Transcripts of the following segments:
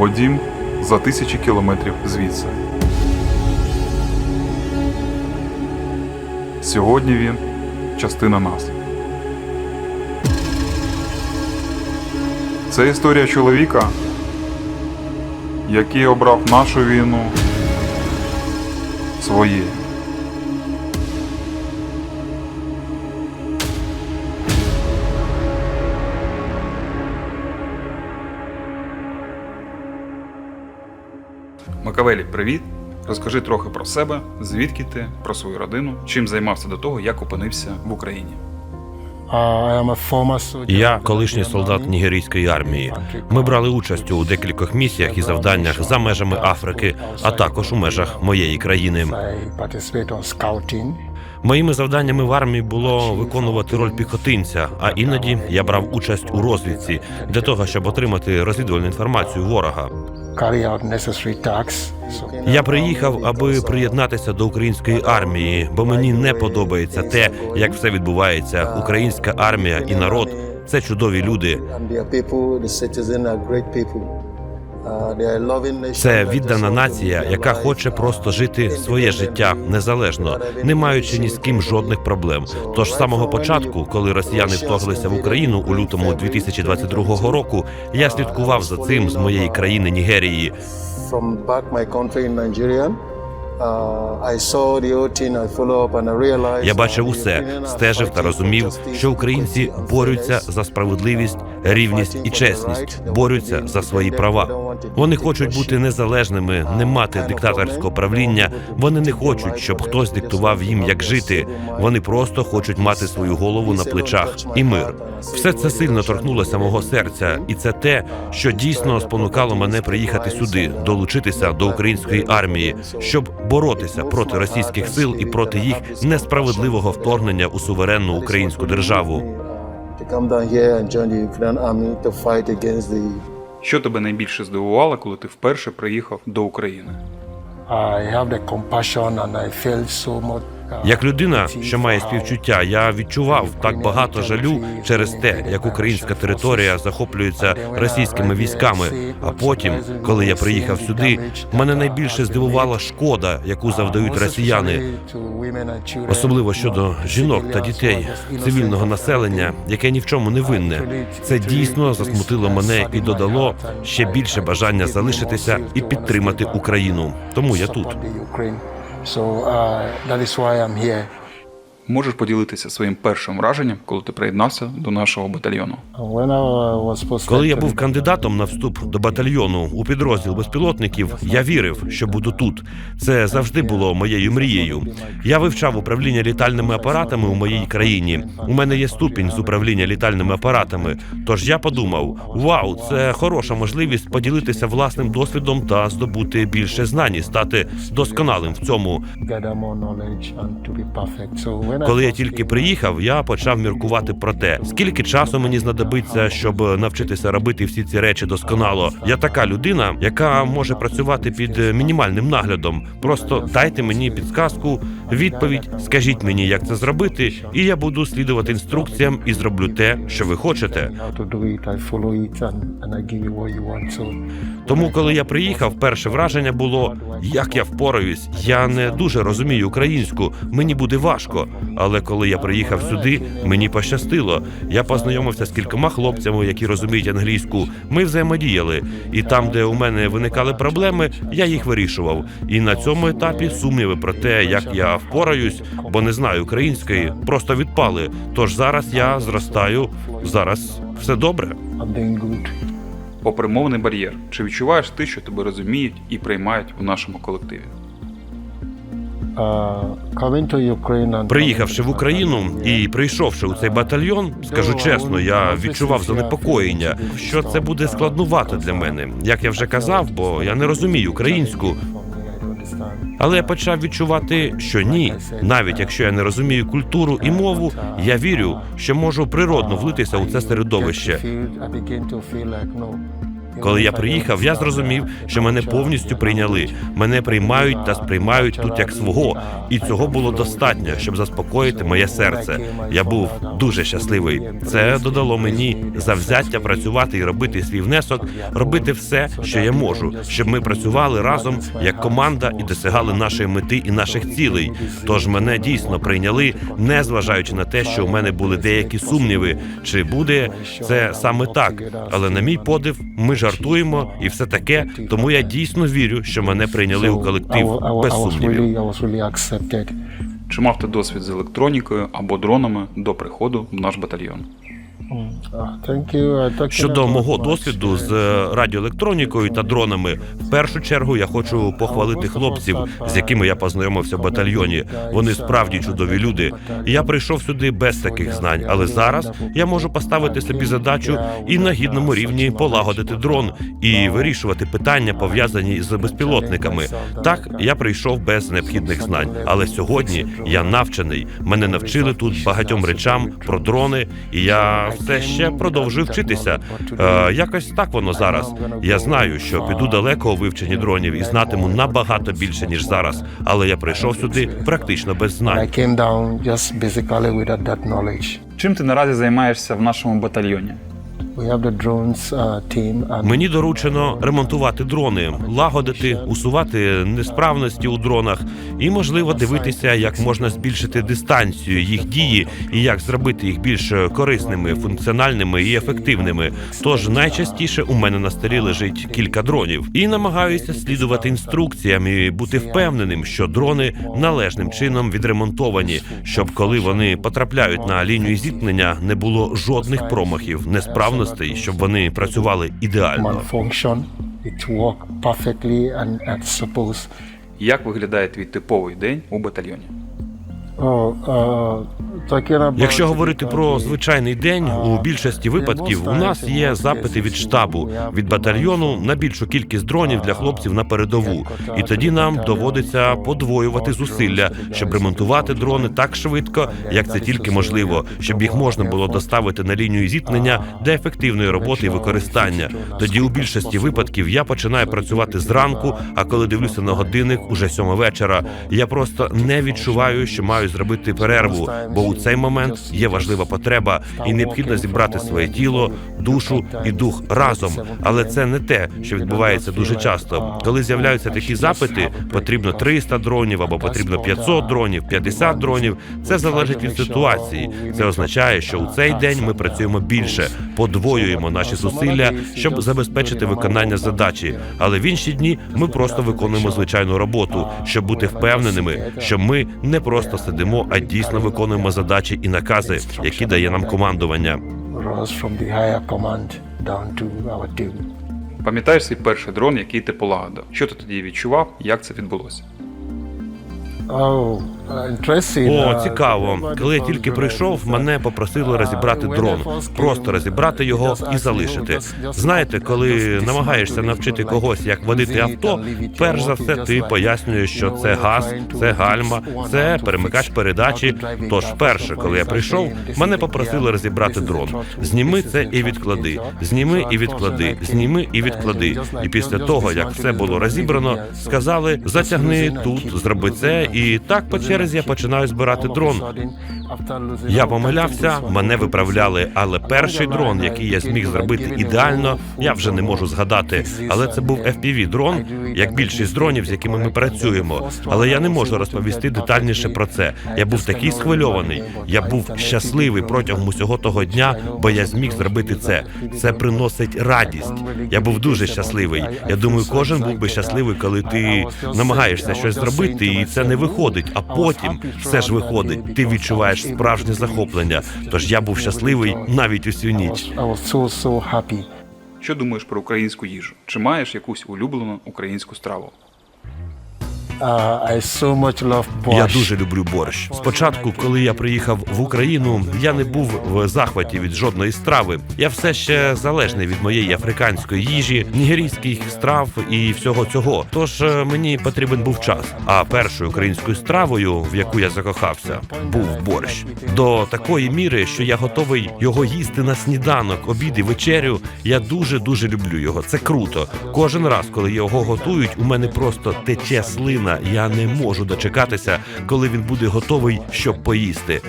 Його дім за тисячі кілометрів звідси. Сьогодні він частина нас. Це історія чоловіка, який обрав нашу війну своєю. Макавелі, привіт! Розкажи трохи про себе, звідки ти, про свою родину, чим займався до того, як опинився в Україні. Я колишній солдат нігерійської армії. Ми брали участь у декількох місіях і завданнях за межами Африки, а також у межах моєї країни. Моїми завданнями в армії було виконувати роль піхотинця, а іноді я брав участь у розвідці для того, щоб отримати розвідувальну інформацію ворога. Я приїхав, аби приєднатися до української армії, бо мені не подобається те, як все відбувається. Українська армія і народ це чудові люди. Це віддана нація, яка хоче просто жити своє життя незалежно, не маючи ні з ким жодних проблем. Тож з самого початку, коли росіяни вторглися в Україну у лютому 2022 року, я слідкував за цим з моєї країни Нігерії. Uh, Я бачив усе, стежив та розумів, що українці борються за справедливість, рівність і чесність, борються за свої права. Вони хочуть бути незалежними, не мати диктаторського правління. Вони не хочуть, щоб хтось диктував їм, як жити. Вони просто хочуть мати свою голову на плечах і мир. Все це сильно торкнулося мого серця, і це те, що дійсно спонукало мене приїхати сюди, долучитися до української армії, щоб боротися проти російських сил і проти їх несправедливого вторгнення у суверенну українську державу. Come down here and join the Ukrainian army to fight against the Що тебе найбільше здивувало, коли ти вперше приїхав до України? I have the compassion and I felt so much. Як людина, що має співчуття, я відчував так багато жалю через те, як українська територія захоплюється російськими військами. А потім, коли я приїхав сюди, мене найбільше здивувала шкода, яку завдають росіяни. Особливо щодо жінок та дітей, цивільного населення, яке ні в чому не винне. Це дійсно засмутило мене і додало ще більше бажання залишитися і підтримати Україну. Тому я тут. So uh, that is why I'm here. Можеш поділитися своїм першим враженням, коли ти приєднався до нашого батальйону? Коли я був кандидатом на вступ до батальйону у підрозділ безпілотників, я вірив, що буду тут. Це завжди було моєю мрією. Я вивчав управління літальними апаратами у моїй країні. У мене є ступінь з управління літальними апаратами. Тож я подумав: вау, це хороша можливість поділитися власним досвідом та здобути більше знань, і стати досконалим в цьому. Коли я тільки приїхав, я почав міркувати про те, скільки часу мені знадобиться, щоб навчитися робити всі ці речі досконало. Я така людина, яка може працювати під мінімальним наглядом. Просто дайте мені підсказку, відповідь, скажіть мені, як це зробити, і я буду слідувати інструкціям і зроблю те, що ви хочете. Тому, коли я приїхав, перше враження було, як я впораюсь. Я не дуже розумію українську, мені буде важко. Але коли я приїхав сюди, мені пощастило. Я познайомився з кількома хлопцями, які розуміють англійську. Ми взаємодіяли, і там, де у мене виникали проблеми, я їх вирішував. І на цьому етапі сумніви про те, як я впораюсь, бо не знаю української, просто відпали. Тож зараз я зростаю. Зараз все добре. Попри мовний бар'єр, чи відчуваєш ти, що тебе розуміють і приймають у нашому колективі? Приїхавши в Україну і прийшовши у цей батальйон, скажу чесно, я відчував занепокоєння, що це буде складнувато для мене. Як я вже казав, бо я не розумію українську. Але я почав відчувати, що ні, навіть якщо я не розумію культуру і мову, я вірю, що можу природно влитися у це середовище. Коли я приїхав, я зрозумів, що мене повністю прийняли. Мене приймають та сприймають тут як свого, і цього було достатньо, щоб заспокоїти моє серце. Я був дуже щасливий. Це додало мені завзяття працювати і робити свій внесок, робити все, що я можу, щоб ми працювали разом як команда і досягали нашої мети і наших цілей. Тож мене дійсно прийняли, не зважаючи на те, що у мене були деякі сумніви, чи буде це саме так. Але на мій подив, ми жартуємо і все таке. Тому я дійсно вірю, що мене прийняли у колектив без сумнівів. Чи мав ти досвід з електронікою або дронами до приходу в наш батальйон? Щодо мого досвіду з е, радіоелектронікою та дронами, в першу чергу я хочу похвалити хлопців, з якими я познайомився в батальйоні. Вони справді чудові люди. Я прийшов сюди без таких знань, але зараз я можу поставити собі задачу і на гідному рівні полагодити дрон і вирішувати питання пов'язані з безпілотниками. Так я прийшов без необхідних знань, але сьогодні я навчений. Мене навчили тут багатьом речам про дрони, і я все ще продовжую вчитися. Е, якось так воно зараз. Я знаю, що піду далеко у вивченні дронів і знатиму набагато більше ніж зараз. Але я прийшов сюди практично без знань. Чим ти наразі займаєшся в нашому батальйоні? Uh, Мені доручено ремонтувати дрони, лагодити, усувати несправності у дронах і, можливо, дивитися, як можна збільшити дистанцію їх дії і як зробити їх більш корисними, функціональними і ефективними. Тож найчастіше у мене на столі лежить кілька дронів, і намагаюся слідувати інструкціям і бути впевненим, що дрони належним чином відремонтовані, щоб коли вони потрапляють на лінію зіткнення, не було жодних промахів, несправностей, щоб вони працювали ідеально. Як виглядає твій типовий день у батальйоні? Якщо говорити про звичайний день, у більшості випадків у нас є запити від штабу, від батальйону на більшу кількість дронів для хлопців на передову. І тоді нам доводиться подвоювати зусилля, щоб ремонтувати дрони так швидко, як це тільки можливо, щоб їх можна було доставити на лінію зіткнення для ефективної роботи і використання. Тоді у більшості випадків я починаю працювати зранку, а коли дивлюся на годинник, уже сьома вечора. Я просто не відчуваю, що маю зробити перерву, бо у цей момент є важлива потреба, і необхідно зібрати своє тіло, душу і дух разом. Але це не те, що відбувається дуже часто. Коли з'являються такі запити, потрібно 300 дронів або потрібно 500 дронів, 50 дронів. Це залежить від ситуації. Це означає, що у цей день ми працюємо більше, подвоюємо наші зусилля, щоб забезпечити виконання задачі. Але в інші дні ми просто виконуємо звичайну роботу, щоб бути впевненими, що ми не просто сидимо, а дійсно виконуємо задачі і накази, які дає нам командування. Пам'ятаєш свій перший дрон, який ти полагодив? Що ти тоді відчував? Як це відбулося? Oh. О, цікаво. Коли я тільки прийшов, мене попросили розібрати дрон, просто розібрати його і залишити. Знаєте, коли намагаєшся навчити когось, як водити авто, перш за все ти пояснюєш, що це газ, це гальма, це перемикач передачі. Тож, перше, коли я прийшов, мене попросили розібрати дрон. Зніми це і відклади. Зніми і відклади. Зніми і відклади. І після того, як все було розібрано, сказали: затягни тут, зроби це, і так по черзі я починаю збирати дрон. Я помилявся, мене виправляли, але перший дрон, який я зміг зробити ідеально, я вже не можу згадати. Але це був fpv дрон, як більшість дронів, з якими ми працюємо. Але я не можу розповісти детальніше про це. Я був такий схвильований. Я був щасливий протягом усього того дня, бо я зміг зробити це. Це приносить радість. Я був дуже щасливий. Я думаю, кожен був би щасливий, коли ти намагаєшся щось зробити, і це не виходить. А потім все ж виходить. Ти відчуваєш справжнє захоплення. Тож я був щасливий навіть усю ніч. Що думаєш про українську їжу? Чи маєш якусь улюблену українську страву? Я дуже люблю борщ. Спочатку, коли я приїхав в Україну, я не був в захваті від жодної страви. Я все ще залежний від моєї африканської їжі, нігерійських страв і всього цього. Тож е, мені потрібен був час. А першою українською стравою, в яку я закохався, був борщ. До такої міри, що я готовий його їсти на сніданок, обід і вечерю. Я дуже дуже люблю його. Це круто. Кожен раз, коли його готують, у мене просто тече слина. Я не можу дочекатися, коли він буде готовий, щоб поїсти.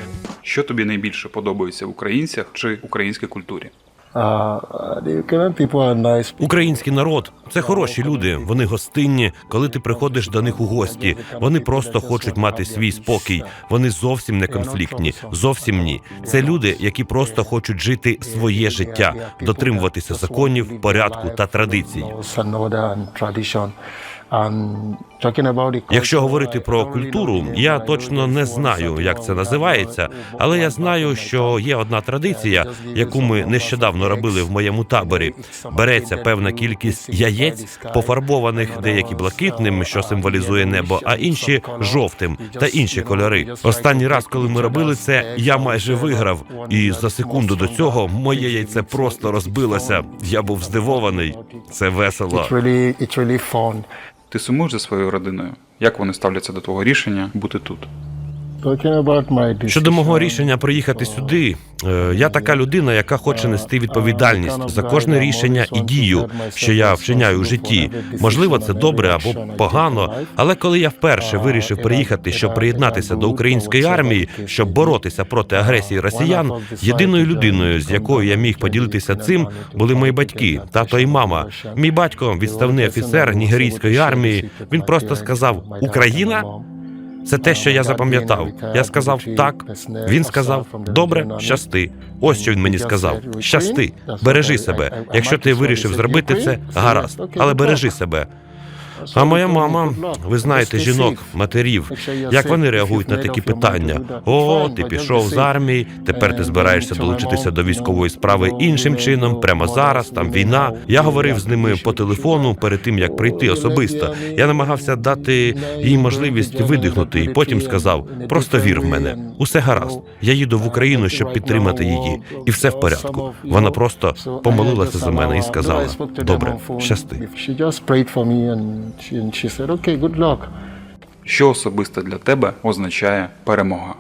Що тобі найбільше подобається в українцях чи українській культурі? Nice. Український народ це хороші люди. Вони гостинні. Коли ти приходиш до них у гості, вони просто хочуть мати свій спокій. Вони зовсім не конфліктні. Зовсім ні. Це люди, які просто хочуть жити своє життя, дотримуватися законів, порядку та традицій. Якщо говорити про культуру, я точно не знаю, як це називається, але я знаю, що є одна традиція, яку ми нещодавно робили в моєму таборі. Береться певна кількість яєць, пофарбованих деякі блакитним, що символізує небо, а інші жовтим та інші кольори. Останній раз, коли ми робили це, я майже виграв, і за секунду до цього моє яйце просто розбилося. Я був здивований. Це весело. Ти сумуєш за своєю родиною? Як вони ставляться до твого рішення бути тут? Щодо мого рішення приїхати сюди, е, я така людина, яка хоче нести відповідальність за кожне рішення і дію, що я вчиняю у житті. Можливо, це добре або погано. Але коли я вперше вирішив приїхати, щоб приєднатися до української армії, щоб боротися проти агресії росіян, єдиною людиною, з якою я міг поділитися цим, були мої батьки, тато і мама. Мій батько, відставний офіцер нігерійської армії, він просто сказав Україна. Це те, що я запам'ятав. Я сказав так. Він сказав: добре, щасти. Ось що він мені сказав: щасти, бережи себе. Якщо ти вирішив зробити це, гаразд, але бережи себе. А моя мама, ви знаєте, жінок, матерів, як вони реагують на такі питання? О, ти пішов з армії, тепер ти збираєшся долучитися до військової справи іншим чином, прямо зараз, там війна. Я говорив з ними по телефону перед тим, як прийти особисто. Я намагався дати їй можливість видихнути, і потім сказав: просто вір в мене, усе гаразд. Я їду в Україну, щоб підтримати її, і все в порядку. Вона просто помолилася за мене і сказала: добре, щасти. She she said, okay, good luck. Що особисто для тебе означає перемога?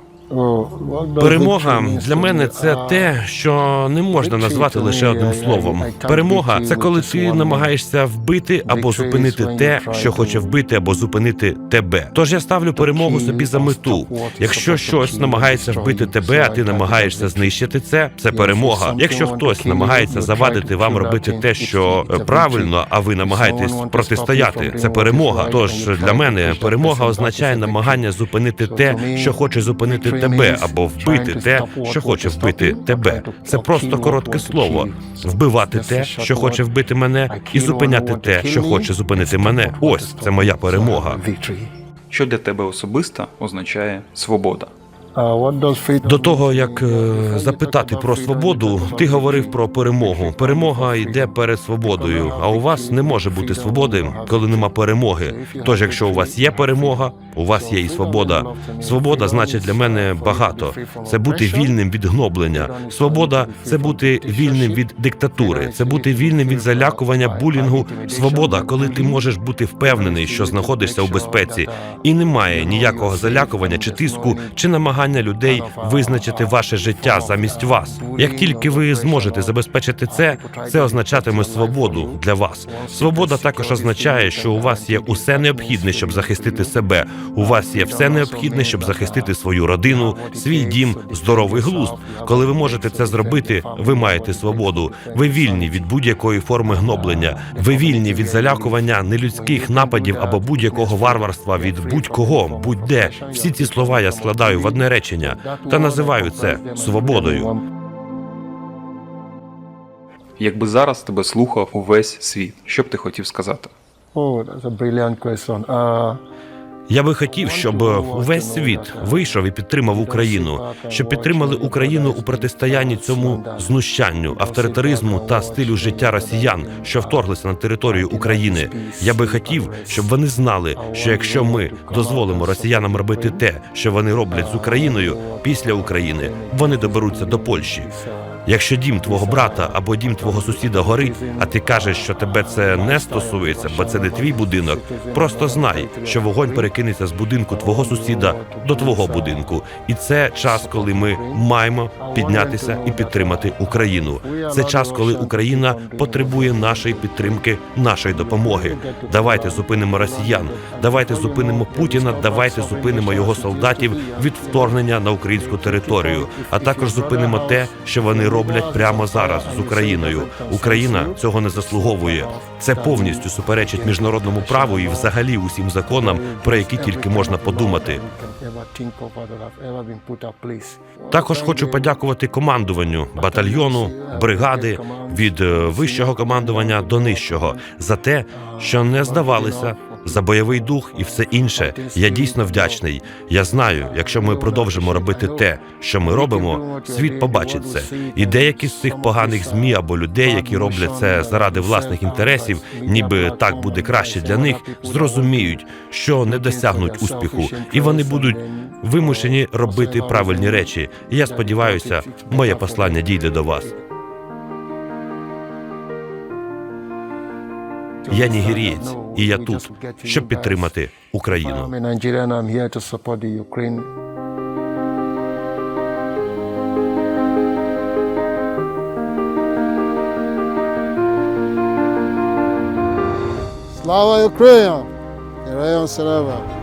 Перемога для мене це те, що не можна назвати лише одним словом. Перемога це коли ти намагаєшся вбити або зупинити те, що хоче вбити або зупинити тебе. Тож я ставлю перемогу собі за мету. Якщо щось намагається вбити тебе, а ти намагаєшся знищити це, це перемога. Якщо хтось намагається завадити вам робити те, що е, правильно, а ви намагаєтесь протистояти, це перемога. Тож для мене перемога означає намагання зупинити те, що хоче зупинити тебе, або вбити те, що хоче вбити тебе. Це просто коротке слово. Вбивати те, що хоче вбити мене, і зупиняти те, що хоче зупинити мене. Ось це моя перемога. Що для тебе особисто означає свобода? До того як е, запитати про свободу, ти говорив про перемогу. Перемога йде перед свободою. А у вас не може бути свободи, коли нема перемоги. Тож, якщо у вас є перемога, у вас є і свобода. Свобода значить для мене багато. Це бути вільним від гноблення. Свобода це бути вільним від диктатури, це бути вільним від залякування, булінгу. Свобода, коли ти можеш бути впевнений, що знаходишся у безпеці, і немає ніякого залякування чи тиску, чи намагання людей визначити ваше життя замість вас. Як тільки ви зможете забезпечити це, це означатиме свободу для вас. Свобода також означає, що у вас є усе необхідне, щоб захистити себе. У вас є все необхідне, щоб захистити свою родину, свій дім, здоровий глузд. Коли ви можете це зробити, ви маєте свободу. Ви вільні від будь-якої форми гноблення. Ви вільні від залякування нелюдських нападів або будь-якого варварства від будь-кого, будь-де. Всі ці слова я складаю в одне речення та називаю це свободою. Якби зараз тебе слухав увесь світ, що б ти хотів сказати? О, це брилянт question. Я би хотів, щоб увесь світ вийшов і підтримав Україну, щоб підтримали Україну у протистоянні цьому знущанню, авторитаризму та стилю життя росіян, що вторглися на територію України. Я би хотів, щоб вони знали, що якщо ми дозволимо росіянам робити те, що вони роблять з Україною після України, вони доберуться до Польщі. Якщо дім твого брата або дім твого сусіда горить, а ти кажеш, що тебе це не стосується, бо це не твій будинок. Просто знай, що вогонь перекинеться з будинку твого сусіда до твого будинку, і це час, коли ми маємо піднятися і підтримати Україну. Це час, коли Україна потребує нашої підтримки, нашої допомоги. Давайте зупинимо росіян, давайте зупинимо Путіна, давайте зупинимо його солдатів від вторгнення на українську територію, а також зупинимо те, що вони роблять прямо зараз з Україною. Україна цього не заслуговує. Це повністю суперечить міжнародному праву і взагалі усім законам, про які тільки можна подумати. Також хочу подякувати командуванню батальйону, бригади від е, вищого командування до нижчого за те, що не здавалися. За бойовий дух і все інше я дійсно вдячний. Я знаю, якщо ми продовжимо робити те, що ми робимо, світ побачить це. І деякі з цих поганих змі або людей, які роблять це заради власних інтересів, ніби так буде краще для них, зрозуміють, що не досягнуть успіху, і вони будуть вимушені робити правильні речі. Я сподіваюся, моє послання дійде до вас. Я нігерієць, і я тут, щоб підтримати Україну. Slava Ukraine! Героям слава!